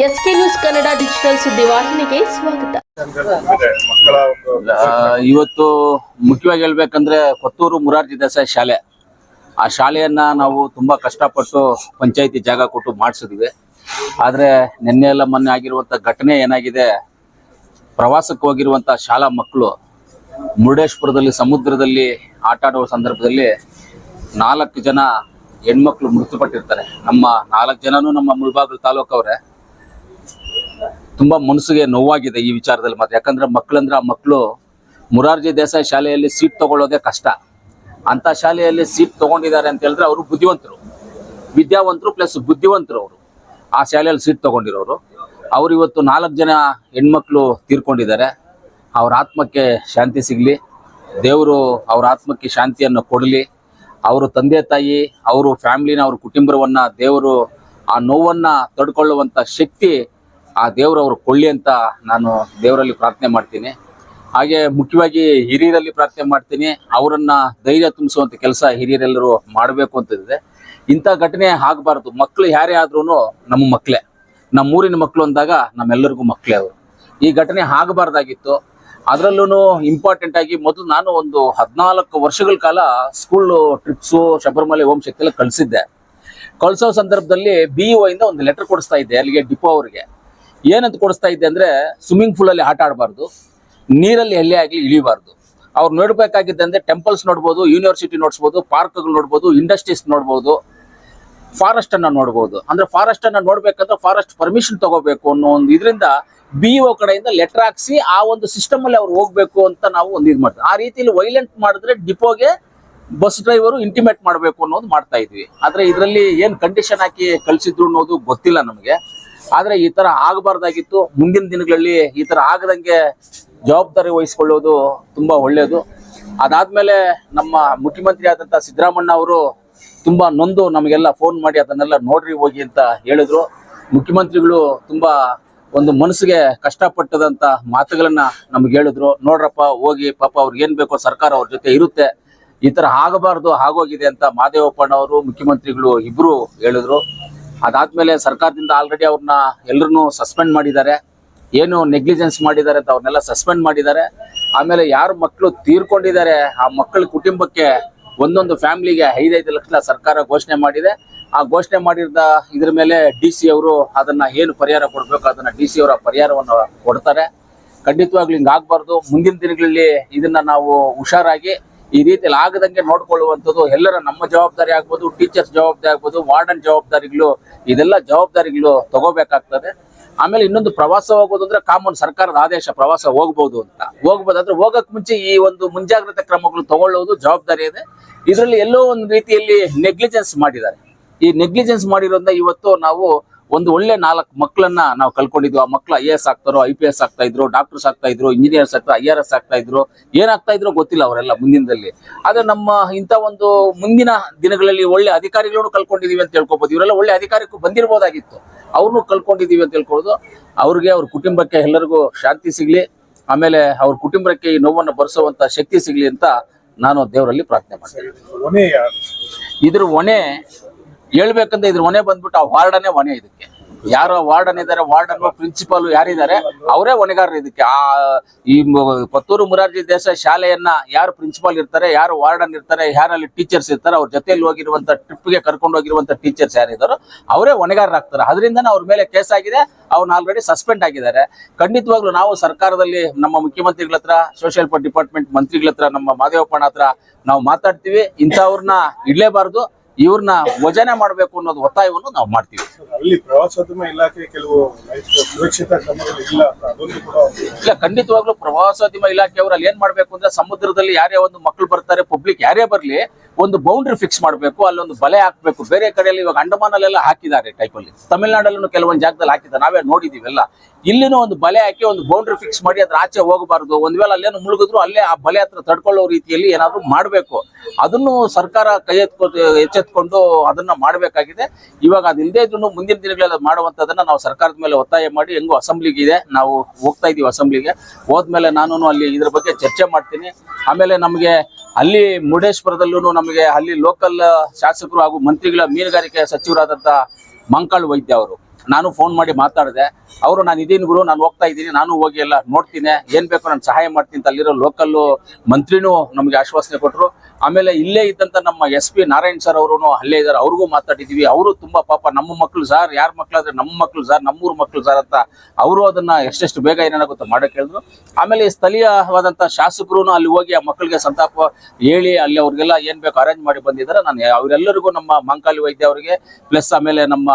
S K news Kannada digital ಸ್ವಾಗತ. ಇವತ್ತು ಮುಖ್ಯವಾಗಿ ಹೇಳ್ಬೇಕಂದ್ರೆ ಕೊತ್ತೂರು ಮುರಾರ್ಜಿ ದೇಸಾಯಿ ಶಾಲೆ. ಆ ಶಾಲೆಯನ್ನ ನಾವು ತುಂಬಾ ಕಷ್ಟಪಟ್ಟು ಪಂಚಾಯಿತಿ ಜಾಗ ಕೊಟ್ಟು ಮಾಡಿಸಿದ್ವಿ. ಆದ್ರೆ ನಿನ್ನೆ ಎಲ್ಲ ಮೊನ್ನೆ ಆಗಿರುವಂತ ಘಟನೆ ಏನಾಗಿದೆ? ಪ್ರವಾಸಕ್ಕೆ ಹೋಗಿರುವಂತ ಶಾಲಾ ಮಕ್ಕಳು ಮುರುಡೇಶ್ವರದಲ್ಲಿ, ಸಮುದ್ರದಲ್ಲಿ ಆಟ ಆಡುವ ಸಂದರ್ಭದಲ್ಲಿ ನಾಲ್ಕು ಜನ ಹೆಣ್ಮಕ್ಳು ಮೃತಪಟ್ಟಿರ್ತಾರೆ. ನಮ್ಮ ನಾಲ್ಕು ಜನನು ನಮ್ಮ ಮುಳಬಾಗಿಲು ತಾಲೂಕವ್ರೆ. ತುಂಬಾ ಮನಸ್ಸಿಗೆ ನೋವಾಗಿದೆ ಈ ವಿಚಾರದಲ್ಲಿ ಮತ್ತೆ ಯಾಕಂದ್ರೆ ಮಕ್ಕಳಂದ್ರೆ ಆ ಮಕ್ಕಳು ಮುರಾರ್ಜಿ ದೇಸಾಯಿ ಶಾಲೆಯಲ್ಲಿ ಸೀಟ್ ತಗೊಳ್ಳೋದೇ ಕಷ್ಟ. ಅಂತ ಶಾಲೆಯಲ್ಲಿ ಸೀಟ್ ತಗೊಂಡಿದ್ದಾರೆ ಅಂತ ಹೇಳಿದ್ರೆ ಅವರು ಬುದ್ಧಿವಂತರು. ವಿದ್ಯಾವಂತರು ಪ್ಲಸ್ ಬುದ್ಧಿವಂತರು ಅವರು. ಆ ಶಾಲೆಯಲ್ಲಿ ಸೀಟ್ ತಗೊಂಡಿರೋರು. ಅವ್ರು ಇವತ್ತು ನಾಲ್ಕು ಜನ ಹೆಣ್ಮಕ್ಳು ತೀರ್ಕೊಂಡಿದ್ದಾರೆ. ಅವ್ರ ಆತ್ಮಕ್ಕೆ ಶಾಂತಿ ಸಿಗಲಿ. ದೇವರು ಅವ್ರ ಆತ್ಮಕ್ಕೆ ಶಾಂತಿಯನ್ನು ಕೊಡಲಿ. ಅವರು ತಂದೆ ತಾಯಿ, ಅವರು ಫ್ಯಾಮಿಲಿನ ಅವ್ರ ಕುಟುಂಬವನ್ನ ದೇವರು ಆ ನೋವನ್ನ ತಡ್ಕೊಳ್ಳುವಂಥ ಶಕ್ತಿ ಆ ದೇವರು ಅವ್ರು ಕೊಳ್ಳಿ ಅಂತ ನಾನು ದೇವರಲ್ಲಿ ಪ್ರಾರ್ಥನೆ ಮಾಡ್ತೀನಿ. ಹಾಗೆ ಮುಖ್ಯವಾಗಿ ಹಿರಿಯರಲ್ಲಿ ಪ್ರಾರ್ಥನೆ ಮಾಡ್ತೀನಿ. ಅವರನ್ನ ಧೈರ್ಯ ತುಂಬಿಸುವಂತ ಕೆಲಸ ಹಿರಿಯರೆಲ್ಲರೂ ಮಾಡಬೇಕು ಅಂತಿದೆ ಇಂಥ ಘಟನೆ ಆಗಬಾರ್ದು. ಮಕ್ಕಳು ಯಾರೇ ಆದ್ರೂ ನಮ್ಮ ಮಕ್ಕಳೇ ನಮ್ಮೂರಿನ ಮಕ್ಕಳು ಅಂದಾಗ ನಮ್ಮೆಲ್ಲರಿಗೂ ಮಕ್ಕಳೇ ಅವರು. ಈ ಘಟನೆ ಆಗಬಾರ್ದಾಗಿತ್ತು. ಅದರಲ್ಲೂ ಇಂಪಾರ್ಟೆಂಟ್ ಆಗಿ ಮೊದಲು ನಾನು ಒಂದು ಹದಿನಾಲ್ಕು ವರ್ಷಗಳ ಕಾಲ ಸ್ಕೂಲ್ ಟ್ರಿಪ್ಸು ಶಬರಿಮಲೆ ಹೋಮ್ ಶಕ್ತಿ ಎಲ್ಲ ಕಳಿಸಿದ್ದೆ. ಕಳಿಸೋ ಸಂದರ್ಭದಲ್ಲಿ ಬಿ ಇಂದ ಒಂದು ಲೆಟರ್ ಕೊಡಿಸ್ತಾ ಇದ್ದೆ ಅಲ್ಲಿಗೆ ಡಿಪೋ ಅವರಿಗೆ. ಏನಂತ ಕೊಡಿಸ್ತಾ ಇದ್ದೆ ಅಂದ್ರೆ ಸ್ವಿಮ್ಮಿಂಗ್ ಪೂಲ್ ಅಲ್ಲಿ ಆಟ ಆಡಬಾರ್ದು, ನೀರಲ್ಲಿ ಎಲ್ಲೇ ಆಗಲಿ ಇಳಿಬಾರ್ದು. ಅವ್ರು ನೋಡ್ಬೇಕಾಗಿದ್ದೆ ಅಂದ್ರೆ ಟೆಂಪಲ್ಸ್ ನೋಡ್ಬೋದು ಯೂನಿವರ್ಸಿಟಿ ನೋಡ್ಸ್ಬೋದು ಪಾರ್ಕ್ಗಳು ನೋಡ್ಬೋದು ಇಂಡಸ್ಟ್ರೀಸ್ ನೋಡ್ಬೋದು ಫಾರೆಸ್ಟ್ ಅನ್ನ ನೋಡ್ಬೋದು. ಅಂದ್ರೆ ಫಾರೆಸ್ಟ್ ಅನ್ನ ನೋಡ್ಬೇಕಂದ್ರೆ ಫಾರೆಸ್ಟ್ ಪರ್ಮಿಷನ್ ತಗೋಬೇಕು ಅನ್ನೋ ಒಂದು ಇದರಿಂದ ಬಿ ಒ ಕಡೆಯಿಂದ ಲೆಟರ್ ಹಾಕ್ಸಿ ಆ ಒಂದು ಸಿಸ್ಟಮ್ ಅಲ್ಲಿ ಅವ್ರು ಹೋಗ್ಬೇಕು ಅಂತ ನಾವು ಒಂದು ಇದು ಮಾಡ್ತೀವಿ. ಆ ರೀತಿಯಲ್ಲಿ ವೈಲೆಂಟ್ ಮಾಡಿದ್ರೆ ಡಿಪೋಗೆ ಬಸ್ ಡ್ರೈವರು ಇಂಟಿಮೇಟ್ ಮಾಡಬೇಕು ಅನ್ನೋದು ಮಾಡ್ತಾ ಇದ್ವಿ. ಆದ್ರೆ ಇದರಲ್ಲಿ ಏನ್ ಕಂಡೀಷನ್ ಹಾಕಿ ಕಳ್ಸಿದ್ರು ಅನ್ನೋದು ಗೊತ್ತಿಲ್ಲ ನಮಗೆ. ಆದ್ರೆ ಈ ತರ ಆಗಬಾರ್ದಾಗಿತ್ತು. ಮುಂದಿನ ದಿನಗಳಲ್ಲಿ ಈ ತರ ಆಗದಂಗೆ ಜವಾಬ್ದಾರಿ ವಹಿಸ್ಕೊಳ್ಳೋದು ತುಂಬಾ ಒಳ್ಳೆಯದು. ಅದಾದ್ಮೇಲೆ ನಮ್ಮ ಮುಖ್ಯಮಂತ್ರಿ ಆದಂತ ಸಿದ್ದರಾಮಣ್ಣ ಅವರು ತುಂಬಾ ನೊಂದು ನಮಗೆಲ್ಲ ಫೋನ್ ಮಾಡಿ ಅದನ್ನೆಲ್ಲ ನೋಡ್ರಿ ಹೋಗಿ ಅಂತ ಹೇಳಿದ್ರು. ಮುಖ್ಯಮಂತ್ರಿಗಳು ತುಂಬಾ ಒಂದು ಮನಸ್ಸಿಗೆ ಕಷ್ಟಪಟ್ಟದಂತ ಮಾತುಗಳನ್ನ ನಮ್ಗೆ ಹೇಳಿದ್ರು. ನೋಡ್ರಪ್ಪ, ಹೋಗಿ ಪಾಪ ಅವ್ರಿಗೆ ಏನ್ ಬೇಕೋ ಸರ್ಕಾರ ಅವ್ರ ಜೊತೆ ಇರುತ್ತೆ. ಈ ತರ ಆಗಬಾರ್ದು, ಆಗೋಗಿದೆ ಅಂತ ಮಾದೇವಪ್ಪನವರು ಮುಖ್ಯಮಂತ್ರಿಗಳು ಇಬ್ರು ಹೇಳಿದ್ರು. ಅದಾದ್ಮೇಲೆ ಸರ್ಕಾರದಿಂದ ಆಲ್ರೆಡಿ ಅವ್ರನ್ನ ಎಲ್ಲರನ್ನೂ ಸಸ್ಪೆಂಡ್ ಮಾಡಿದ್ದಾರೆ. ಏನು ನೆಗ್ಲಿಜೆನ್ಸ್ ಮಾಡಿದ್ದಾರೆ ಅಂತ ಅವ್ರನ್ನೆಲ್ಲ ಸಸ್ಪೆಂಡ್ ಮಾಡಿದ್ದಾರೆ. ಆಮೇಲೆ ಯಾರು ಮಕ್ಕಳು ತೀರ್ಕೊಂಡಿದ್ದಾರೆ, ಆ ಮಕ್ಕಳ ಕುಟುಂಬಕ್ಕೆ ಒಂದೊಂದು ಫ್ಯಾಮಿಲಿಗೆ ಐದೈದು ಲಕ್ಷ ಸರ್ಕಾರ ಘೋಷಣೆ ಮಾಡಿದೆ. ಆ ಘೋಷಣೆ ಮಾಡಿದ ಇದ್ರ ಮೇಲೆ ಡಿ ಸಿ ಅವರು ಅದನ್ನ ಏನು ಪರಿಹಾರ ಕೊಡ್ಬೇಕು, ಅದನ್ನ ಡಿ ಸಿ ಅವರ ಪರಿಹಾರವನ್ನು ಕೊಡ್ತಾರೆ. ಖಂಡಿತವಾಗ್ಲೂ ಹಿಂಗಾಗಬಾರ್ದು ಮುಂದಿನ ದಿನಗಳಲ್ಲಿ ಇದನ್ನ ನಾವು ಹುಷಾರಾಗಿ ಈ ರೀತಿಯಲ್ಲಿ ಆಗದಂಗೆ ನೋಡ್ಕೊಳ್ಳುವಂಥದ್ದು ಎಲ್ಲರ ನಮ್ಮ ಜವಾಬ್ದಾರಿ ಆಗ್ಬೋದು ಟೀಚರ್ಸ್ ಜವಾಬ್ದಾರಿ ಆಗ್ಬೋದು ವಾರ್ಡನ್ ಜವಾಬ್ದಾರಿಗಳು, ಇದೆಲ್ಲ ಜವಾಬ್ದಾರಿಗಳು ತಗೋಬೇಕಾಗ್ತದೆ. ಆಮೇಲೆ ಇನ್ನೊಂದು ಪ್ರವಾಸ ಹೋಗೋದು ಅಂದ್ರೆ ಕಾಮನ್ ಸರ್ಕಾರದ ಆದೇಶ ಪ್ರವಾಸ ಹೋಗ್ಬೋದು ಅಂತ. ಹೋಗ್ಬೋದು ಅಂದ್ರೆ ಹೋಗಕ್ ಮುಂಚೆ ಈ ಒಂದು ಮುಂಜಾಗ್ರತಾ ಕ್ರಮಗಳು ತಗೊಳ್ಳೋದು ಜವಾಬ್ದಾರಿ ಇದೆ. ಇದರಲ್ಲಿ ಎಲ್ಲೋ ಒಂದು ರೀತಿಯಲ್ಲಿ ನೆಗ್ಲಿಜೆನ್ಸ್ ಮಾಡಿದ್ದಾರೆ. ಈ ನೆಗ್ಲಿಜೆನ್ಸ್ ಮಾಡಿರೋದ್ರಿಂದ ಇವತ್ತು ನಾವು ಒಂದು ಒಳ್ಳೆ ನಾಲ್ಕು ಮಕ್ಕಳನ್ನ ನಾವು ಕಲ್ಕೊಂಡಿದ್ವಿ ಆ ಮಕ್ಕಳು ಐ ಎಸ್ ಆಗ್ತಾರೋ ಐ ಪಿ ಎಸ್ ಆಗ್ತಾ ಇದ್ರು ಡಾಕ್ಟರ್ಸ್ ಆಗ್ತಾ ಇದ್ರು ಇಂಜಿನಿಯರ್ಸ್ ಆಗ್ತಾ ಐ ಆರ್ ಎಸ್ ಆಗ್ತಾ ಇದ್ರು ಏನಾಗ್ತಾ ಇದ್ರು ಗೊತ್ತಿಲ್ಲ ಅವರೆಲ್ಲ ಮುಂದಿನದಲ್ಲಿ. ಆದ್ರೆ ನಮ್ಮ ಇಂಥ ಒಂದು ಮುಂದಿನ ದಿನಗಳಲ್ಲಿ ಒಳ್ಳೆ ಅಧಿಕಾರಿಗಳನ್ನು ಕಲ್ಕೊಂಡಿದೀವಿ ಅಂತ ಹೇಳ್ಕೊಬೋದು ಇವರೆಲ್ಲ ಒಳ್ಳೆ ಅಧಿಕಾರಕ್ಕೂ ಬಂದಿರಬಹುದಾಗಿತ್ತು. ಅವ್ರನ್ನು ಕಲ್ಕೊಂಡಿದೀವಿ ಅಂತ ಹೇಳ್ಕೊಳ್ಳೋದು ಅವ್ರಿಗೆ ಅವ್ರ ಕುಟುಂಬಕ್ಕೆ ಎಲ್ಲರಿಗೂ ಶಾಂತಿ ಸಿಗ್ಲಿ ಆಮೇಲೆ ಅವ್ರ ಕುಟುಂಬಕ್ಕೆ ಈ ನೋವನ್ನು ಬರೆಸುವಂತ ಶಕ್ತಿ ಸಿಗ್ಲಿ ಅಂತ ನಾನು ದೇವರಲ್ಲಿ ಪ್ರಾರ್ಥನೆ ಮಾಡ್ತೇನೆ. ಇದ್ರ ಹೊಣೆ ಹೇಳ್ಬೇಕಂದ್ರೆ ಇದ್ರ ಹೊಣೆ ಬಂದ್ಬಿಟ್ಟು ಆ ವಾರ್ಡನೇ ಹೊಣೆ ಇದಕ್ಕೆ. ಯಾರು ವಾರ್ಡನ್ ಇದ್ದಾರೆ ವಾರ್ಡನ್ ಪ್ರಿನ್ಸಿಪಾಲ್ ಯಾರಿದ್ದಾರೆ ಅವರೇ ಹೊಣೆಗಾರರು ಇದಕ್ಕೆ. ಆ, ಈ ಪತ್ತೂರು ಮುರಾರ್ಜಿ ದೇಸಾಯಿ ಶಾಲೆಯನ್ನ ಯಾರು ಪ್ರಿನ್ಸಿಪಾಲ್ ಇರ್ತಾರೆ, ಯಾರು ವಾರ್ಡನ್ ಇರ್ತಾರೆ, ಯಾರಲ್ಲಿ ಟೀಚರ್ಸ್ ಇರ್ತಾರೆ, ಅವ್ರ ಜೊತೆಯಲ್ಲಿ ಹೋಗಿರುವಂತ ಟ್ರಿಪ್ಗೆ ಕರ್ಕೊಂಡು ಹೋಗಿರುವಂತ ಟೀಚರ್ಸ್ ಯಾರಿದ್ದಾರೋ ಅವರೇ ಹೊಣೆಗಾರರಾಗ್ತಾರೆ ಅದರಿಂದನೇ ಅವ್ರ ಮೇಲೆ ಕೇಸ್ ಆಗಿದೆ ಅವ್ರನ್ನ ಆಲ್ರೆಡಿ ಸಸ್ಪೆಂಡ್ ಆಗಿದ್ದಾರೆ. ಖಂಡಿತವಾಗ್ಲೂ ನಾವು ಸರ್ಕಾರದಲ್ಲಿ ನಮ್ಮ ಮುಖ್ಯಮಂತ್ರಿಗಳ ಹತ್ರ ಸೋಷಿಯಲ್ ಡಿಪಾರ್ಟ್ಮೆಂಟ್ ಮಂತ್ರಿಗಳ ಹತ್ರ, ನಮ್ಮ ಮಾದೇವಪ್ಪನ ಹತ್ರ ನಾವು ಮಾತಾಡ್ತೀವಿ. ಇಂಥವ್ರನ್ನ ಇಡ್ಲೇಬಾರ್ದು. ಇವ್ರನ್ನ ವಜನೆ ಮಾಡಬೇಕು ಅನ್ನೋದು ಒತ್ತಾಯವನ್ನು ನಾವು ಮಾಡ್ತೀವಿ. ಅಲ್ಲಿ ಪ್ರವಾಸೋದ್ಯಮ ಇಲಾಖೆ ಕೆಲವು ಸುರಕ್ಷಿತ ಇಲ್ಲ ಇಲ್ಲ ಖಂಡಿತವಾಗ್ಲೂ ಪ್ರವಾಸೋದ್ಯಮ ಇಲಾಖೆಯವರು ಅಲ್ಲಿ ಏನ್ ಮಾಡ್ಬೇಕು ಅಂದ್ರೆ ಸಮುದ್ರದಲ್ಲಿ ಯಾರೇ ಒಂದು ಮಕ್ಕಳು ಬರ್ತಾರೆ ಪಬ್ಲಿಕ್ ಯಾರೇ ಬರ್ಲಿ ಒಂದು ಬೌಂಡ್ರಿ ಫಿಕ್ಸ್ ಮಾಡಬೇಕು, ಅಲ್ಲೊಂದು ಬಲೆ ಹಾಕಬೇಕು. ಬೇರೆ ಕಡೆಯಲ್ಲಿ ಇವಾಗ ಅಂಡಮಾನಲ್ಲೆಲ್ಲ ಹಾಕಿದ್ದಾರೆ ಟೈಪಲ್ಲಿ ತಮಿಳ್ನಾಡಲ್ಲೂ ಕೆಲವೊಂದು ಜಾಗದಲ್ಲಿ ಹಾಕಿದ್ದಾರೆ. ನಾವೇ ನೋಡಿದೀವೆಲ್ಲ ಇಲ್ಲಿನೂ ಒಂದು ಬಲೆ ಹಾಕಿ ಒಂದು ಬೌಂಡ್ರಿ ಫಿಕ್ಸ್ ಮಾಡಿ ಅದ್ರ ಆಚೆ ಹೋಗಬಾರ್ದು. ಒಂದ್ ವೇಳೆ ಅಲ್ಲೇನು ಮುಳುಗಿದ್ರು ಅಲ್ಲೇ ಆ ಬಲೆ ಹತ್ರ ತಡ್ಕೊಳ್ಳೋ ರೀತಿಯಲ್ಲಿ ಏನಾದ್ರು ಮಾಡಬೇಕು. ಅದನ್ನು ಸರ್ಕಾರ ಕೈ ಎತ್ಕೊ ಎಚ್ಚೆತ್ಕೊಂಡು ಅದನ್ನ ಮಾಡಬೇಕಾಗಿದೆ. ಇವಾಗ ಅದಿಲ್ಲದೆ ಇದ್ರು ಮುಂದಿನ ದಿನಗಳಲ್ಲಿ ಮಾಡುವಂತದನ್ನ ನಾವು ಸರ್ಕಾರದ ಮೇಲೆ ಒತ್ತಾಯ ಮಾಡಿ, ಹೆಂಗೋ ಅಸೆಂಬ್ಲಿಗೆ ಇದೆ. ನಾವು ಹೋಗ್ತಾ ಇದೀವಿ ಅಸೆಂಬ್ಲಿಗೆ. ಹೋದ್ಮೇಲೆ ನಾನು ಅಲ್ಲಿ ಇದ್ರ ಬಗ್ಗೆ ಚರ್ಚೆ ಮಾಡ್ತೀನಿ. ಆಮೇಲೆ ನಮಗೆ ಅಲ್ಲಿ ಮುರುಡೇಶ್ವರದಲ್ಲೂ ನಮಗೆ ಅಲ್ಲಿ ಲೋಕಲ್ ಶಾಸಕರು ಹಾಗೂ ಮಂತ್ರಿಗಳ ಮೀನುಗಾರಿಕೆ ಸಚಿವರಾದಂತಹ ಮಂಕಾಳ್ ವೈದ್ಯ ಅವರು. ನಾನು ಫೋನ್ ಮಾಡಿ ಮಾತಾಡಿದೆ, ಅವರು ನಾನು ಇದೀನಿ ಗುರು, ನಾನು ಹೋಗ್ತಾ ಇದ್ದೀನಿ ನಾನು ಹೋಗಿ ಎಲ್ಲ ನೋಡ್ತೀನಿ, ಏನ್ ಬೇಕು ನಾನು ಸಹಾಯ ಮಾಡ್ತೀನಿ. ಅಂತ ಅಲ್ಲಿರೋ ಲೋಕಲ್ ಮಂತ್ರಿನೂ ನಮಗೆ ಆಶ್ವಾಸನೆ ಕೊಟ್ಟರು ಆಮೇಲೆ ಇಲ್ಲೇ ಇದ್ದಂತ ನಮ್ಮ ಎಸ್ ಪಿ ನಾರಾಯಣ್ ಸರ್ ಅವರು ಅಲ್ಲೇ ಇದ್ದಾರೆ, ಅವ್ರಿಗೂ ಮಾತಾಡಿದೀವಿ. ಅವರು ತುಂಬಾ ಪಾಪ, ನಮ್ಮ ಮಕ್ಕಳು ಸರ್ ಯಾರ ಮಕ್ಕಳಾದ್ರೆ ನಮ್ಮ ಮಕ್ಕಳು ಸರ್ ನಮ್ಮೂರ್ ಮಕ್ಕಳು ಸರ್ ಅಂತ ಅವರು ಅದನ್ನ ಎಷ್ಟೆಷ್ಟು ಬೇಗ ಏನಾಗುತ್ತೆ ಮಾಡಕ್ಕೆ ಹೇಳಿದ್ರು. ಆಮೇಲೆ ಸ್ಥಳೀಯವಾದಂತ ಶಾಸಕರು ಅಲ್ಲಿ ಹೋಗಿ ಆ ಮಕ್ಕಳಿಗೆ ಸಂತಾಪ ಹೇಳಿ, ಅಲ್ಲಿ ಅವ್ರಿಗೆಲ್ಲ ಏನ್ ಬೇಕು ಅರೇಂಜ್ ಮಾಡಿ ಬಂದಿದ್ದಾರೆ. ನಾನು ಅವರೆಲ್ಲರಿಗೂ ನಮ್ಮ ಮಂಕಾಲಿ ವೈದ್ಯ ಅವರಿಗೆ ಪ್ಲಸ್ ಆಮೇಲೆ ನಮ್ಮ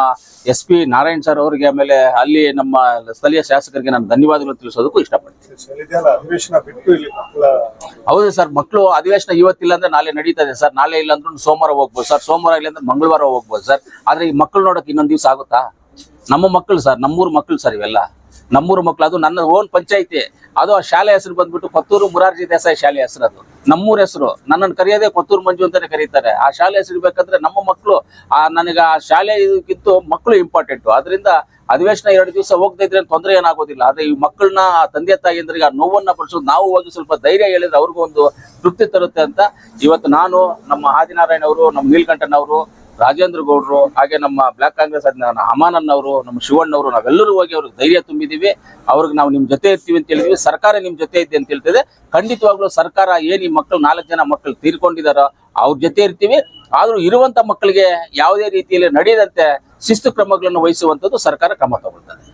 ಎಸ್ ಪಿ ನಾರಾಯಣ್ ಸರ್ ಅವರಿಗೆ ಆಮೇಲೆ ಅಲ್ಲಿ ನಮ್ಮ ಸ್ಥಳೀಯ ಶಾಸಕರಿಗೆ ನಾನು ಧನ್ಯವಾದಗಳು ತಿಳಿಸೋದಕ್ಕೂ ಇಷ್ಟಪಡ್ತೀನಿ. ಹೌದು ಸರ್ ಮಕ್ಕಳು ಅಧಿವೇಶನ ಇವತ್ತಿಲ್ಲ ಅಂದ್ರೆ ನಾಳೆ ನಡೀತಾ ಇದೆ ಸರ್. ನಾಳೆ ಇಲ್ಲ ಅಂದ್ರೂ ಸೋಮವಾರ ಹೋಗ್ಬೋದು ಸರ್. ಸೋಮವಾರ ಇಲ್ಲ ಅಂದ್ರೆ ಮಂಗಳವಾರ ಹೋಗ್ಬೋದು ಸರ್. ಆದ್ರೆ ಈ ಮಕ್ಕಳು ನೋಡಕ್ ಇನ್ನೊಂದು ದಿವಸ ಆಗುತ್ತಾ? ನಮ್ಮ ಮಕ್ಕಳು ಸರ್ ನಮ್ಮೂರು ಮಕ್ಕಳು ಸರ್ ಇವೆಲ್ಲ. ನಮ್ಮೂರು ಮಕ್ಕಳು ಅದು ನನ್ನ ಓನ್ ಪಂಚಾಯಿತಿ. ಅದು ಆ ಶಾಲೆ ಹೆಸರು ಬಂದ್ಬಿಟ್ಟು ಕೊತ್ತೂರು ಮುರಾರ್ಜಿ ದೇಸಾಯಿ ಶಾಲೆ ಹೆಸರು ಅದು. ನಮ್ಮೂರ ಹೆಸರು. ನನ್ನನ್ನು ಕರೆಯೋದೇ ಕೊತ್ತೂರು ಮಂಜು ಅಂತಾನೆ ಕರೀತಾರೆ. ಆ ಶಾಲೆ ಹೆಸರು ಬೇಕಂದ್ರೆ ನಮ್ಮ ಮಕ್ಕಳು ಆ ನನಗೆ ಆ ಶಾಲೆ ಇದಕ್ಕಿಂತ ಮಕ್ಕಳು ಇಂಪಾರ್ಟೆಂಟು ಅದರಿಂದ ಅಧಿವೇಶನ ಎರಡು ದಿವಸ ಹೋಗದೆ ಇದ್ರೆ ತೊಂದರೆ ಏನಾಗೋದಿಲ್ಲ. ಆದ್ರೆ ಈ ಮಕ್ಕಳನ್ನ ತಂದೆ ತಾಯಿಯಂದ್ರಿಗೆ ಆ ನೋವನ್ನ ಪಡಿಸೋದು ನಾವು ಹೋಗಿ ಸ್ವಲ್ಪ ಧೈರ್ಯ ಹೇಳಿದ್ರೆ ಅವ್ರಿಗೂ ಒಂದು ತೃಪ್ತಿ ತರುತ್ತೆ ಅಂತ. ಇವತ್ತು ನಾನು ನಮ್ಮ ಆದಿನಾರಾಯಣ ಅವರು, ನಮ್ಮ ನೀಲ್ಕಂಠನ್ ಅವರು ರಾಜೇಂದ್ರ ಗೌಡರು, ಹಾಗೆ ನಮ್ಮ ಬ್ಲಾಕ್ ಕಾಂಗ್ರೆಸ್ ಅಧ್ಯಕ್ಷ ಅಮಾನನ್ ಅವರು ನಮ್ಮ ಶಿವಣ್ಣವರು, ನಾವೆಲ್ಲರೂ ಹೋಗಿ ಅವ್ರಿಗೆ ಧೈರ್ಯ ತುಂಬಿದೀವಿ. ಅವ್ರಿಗೆ ನಾವು ನಿಮ್ ಜೊತೆ ಇರ್ತೀವಿ ಅಂತ ಹೇಳಿದ್ವಿ. ಸರ್ಕಾರ ನಿಮ್ ಜೊತೆ ಇದೆ ಅಂತ ಹೇಳ್ತಿದೆ. ಖಂಡಿತವಾಗ್ಲೂ ಸರ್ಕಾರ ಏನ್ ಈ ಮಕ್ಕಳು ನಾಲ್ಕು ಜನ ಮಕ್ಕಳು ತೀರ್ಕೊಂಡಿದಾರೋ ಅವ್ರ ಜೊತೆ ಇರ್ತೀವಿ. ಆದ್ರೂ ಇರುವಂತ ಮಕ್ಕಳಿಗೆ ಯಾವುದೇ ರೀತಿಯಲ್ಲಿ ನಡೆಯದಂತೆ ಶಿಸ್ತು ಕ್ರಮಗಳನ್ನು ವಹಿಸುವಂತದ್ದು ಸರ್ಕಾರ ಕ್ರಮ ತಗೊಳ್ತದೆ.